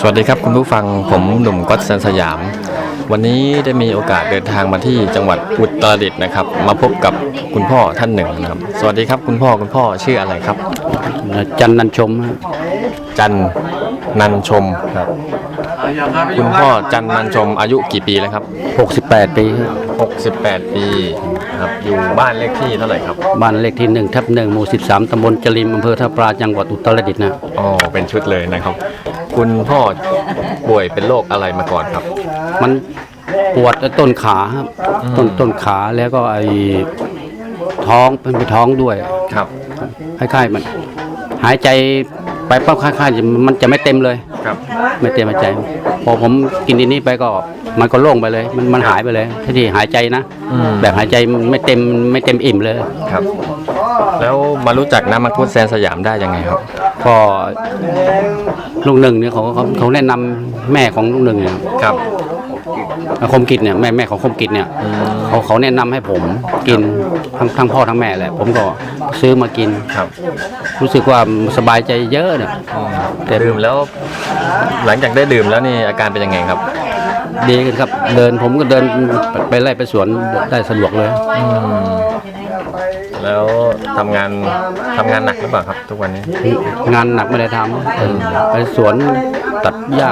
สวัสดีครับคุณผู้ฟังผมหนุ่มก๊อตแซนสยาม วันนี้ได้มีโอกาสเดินทางมาที่จังหวัดอุตรดิตถ์นะครับ มาพบกับคุณพ่อท่านหนึ่งนะครับ สวัสดีครับคุณพ่อคุณพ่อชื่ออะไรครับ จันนันชมฮะจัน นันชมครับ คุณพ่อจันนันชมอายุกี่ปีแล้วครับ 68 ปีฮะ68 ปีครับอยู่บ้านเลขที่เท่าไหร่ครับ บ้านเลขที่1ทับ1หมู่ 13ตำบลจริมอำเภอท่าปลาจังหวัดอุตรดิตถ์นะอ๋อเป็นชุดเลยนะครับ คุณพ่อป่วยเป็นโรคอะไรมาก่อนครับ มันปวดต้นขาครับต้นต้นขาแล้วก็ไอ้ท้องเป็นไปท้องด้วยครับคล้ายๆมัน หายใจ ไปปั๊บคล้ายๆจะมันจะไม่เต็มเลย ครับ ไม่เต็มหายใจ พอผมกินอันนี้ไปก็มันก็โล่งไปเลย มันมันหายไปเลยที่ที่หายใจนะอืม แบบหายใจไม่เต็มไม่เต็มอิ่มเลย ครับ แล้วมารู้จักน้ำมังคุดแซนสยามได้ยังไงครับก็ลุงหนึ่งเนี่ยเขาเขาเขาแนะนำแม่ของลุงหนึ่งเนี่ยครับ คมกิจเนี่ยแม่แม่ของคมกิจเนี่ยเขาเขาแนะนำให้ผมกินทั้งทั้งพ่อทั้งแม่แหละ ผมก็ซื้อมากินครับ รู้สึกว่าสบายใจเยอะเนี่ยแต่ดื่มแล้ว หลังจากได้ดื่มแล้วนี่อาการเป็นยังไงครับดีขึ้นครับ เดินผมก็เดินไปไล่ไปสวนได้สะดวกเลยแล้วทำงานทำงานหนักหรือเปล่าครับ ทุกวันนี้ งานหนักไม่ได้ทำไปสวนตัดหญ้า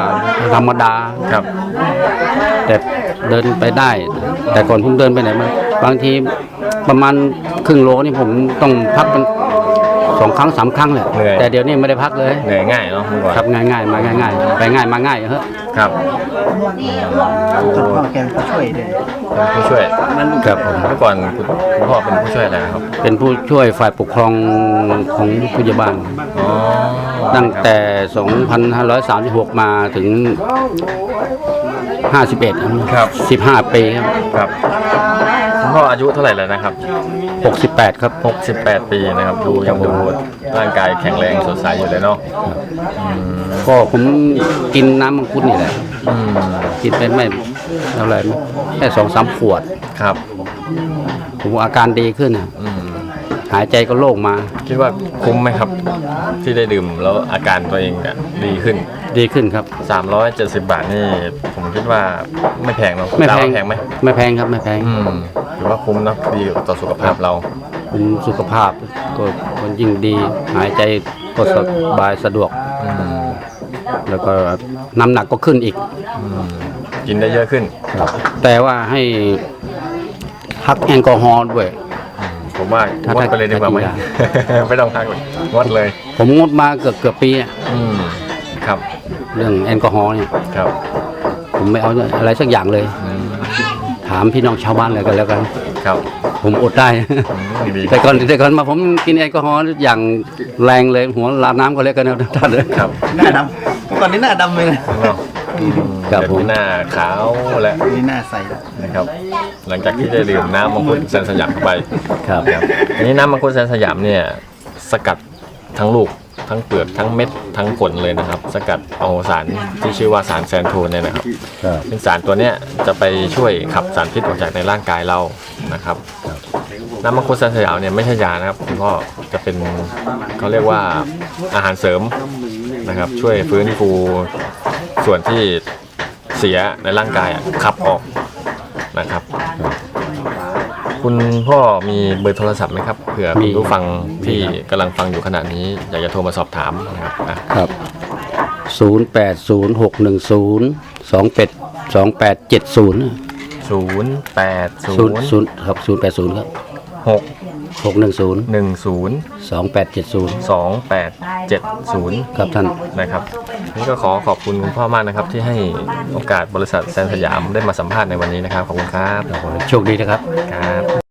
ธรรมดาครับ แต่เดินไปได้ แต่ก่อนผมเดินไปไหนมาบางทีประมาณครึ่งโลนี่ผมต้องพักเป็นสองครั้งสามครั้งแหละเหนื่อย แต่เดี๋ยวนี้ไม่ได้พักเลยเหนื่อยง่ายเนาะเมื่อก่อนครับง่ายง่ายๆมาง่ายง่ายๆไปง่ายมาง่ายเฮ้ยครับคุณพ่อแกเป็นผู้ช่วยด้วยเป็นผู้ช่วยครับผมเมื่อก่อนคุณคุณพ่อเป็นผู้ช่วยอะไรครับเป็นผู้ช่วยฝ่ายปกครองของผู้ใหญ่บ้านอ๋อ ตั้งแต่ 2536 มาถึง 51ครับ 15 ปีครับครับคุณพ่ออายุเท่าไหร่แล้วนะครับ68 ครับ 68 ปีนะครับดูยังดูร่างกายแข็งแรงสดใสอยู่เลยเนาะอืมก็ผมกินน้ำมังคุดนี่แหละ อืมกินไปไม่เท่าไหร่แค่สองสามขวด ครับ ผมว่าอาการดีขึ้นน่ะอืม หายใจก็โล่งมา คิดว่าคุ้มไหมครับ ที่ได้ดื่มแล้วอาการตัวเองเนี่ยดีขึ้น ดีขึ้นครับ 370 บาทนี่ผมคิดว่าไม่แพงเนาะไม่ดาวแพงแพงไหมไม่แพงครับไม่แพงอืมถือว่าคุ้มเนาะดีต่อสุขภาพเราผมสุขภาพก็ก็ยิ่งดี หายใจก็สบายสะดวก อืมแล้วก็น้ำหนักก็ขึ้นอีก อืมกินได้เยอะขึ้น แต่ว่าให้พักแอลกอฮอล์ด้วย ผมว่าถ้างดไปเลยดีกว่าไหมถ้าไม่ต้องพักเลยงดเลย ผมงดมาเกือบเกือบปีอะอืมครับเรื่องแอลกอฮอล์เนี่ย ครับผมไม่เอาอะไรสักอย่างเลย อืมถามพี่น้องชาวบ้านเลยกันแล้วกัน ครับผมอดได้ อืมดีแต่ก่อนแต่ก่อนมาผมกินแอลกอฮอล์อย่างแรงเลยหัวลาน้ำก็เล็กกันนะท่านเลยครับหน้าดำก่อนนี้หน้าดำเลยเนาะอืม ครับผมเดี๋ยวนี้หน้าขาวและ นี่หน้าใสแล้ว นะครับหลังจากที่ได้ดื่มน้ำมังคุดแซนสยามเข้าไปครับครับอันนี้น้ำมังคุดแซนสยามเนี่ยสกัดทั้งลูกทั้งเปลือกทั้งเม็ดทั้งผลเลยนะครับ สกัดเอาสารที่ชื่อว่าสารแซนโทนเนี่ยนะครับครับ ซึ่งสารตัวเนี้ยจะไปช่วยขับสารพิษออกจากในร่างกายเรานะครับน้ำมังคุดแซนสยามเนี่ยไม่ใช่ยานะครับคุณพ่อจะเป็นเขาเรียกว่าอาหารเสริมนะครับช่วยฟื้นฟู ส่วนที่เสียในร่างกายอะขับออกนะครับ คุณพ่อมีเบอร์โทรศัพท์ไหมครับเผื่อคุณผู้ฟังที่กำลังฟังอยู่ขณะนี้ อยากจะโทรมาสอบถามนะครับอะครับศูนย์แปดศูนย์หกหนึ่งศูนย์สองเป็ดสองแปดเจ็ดศูนย์ศูนย์แปดศูศูนย์นย์ศูนย์ครับศูนย์แปดศูนย์ครับหกหกหนึ่งศูนย์หนึ่งศูนย์สองแปดเจ็ดศูนย์สองแปดเจ็ดศูนย์ ครับท่าน นะครับ นี่ก็ขอขอบคุณคุณพ่อมากนะครับ ที่ให้โอกาสบริษัทแซนสยามได้มาสัมภาษณ์ในวันนี้นะครับ ขอบคุณครับ โชคดีนะครับ ครับ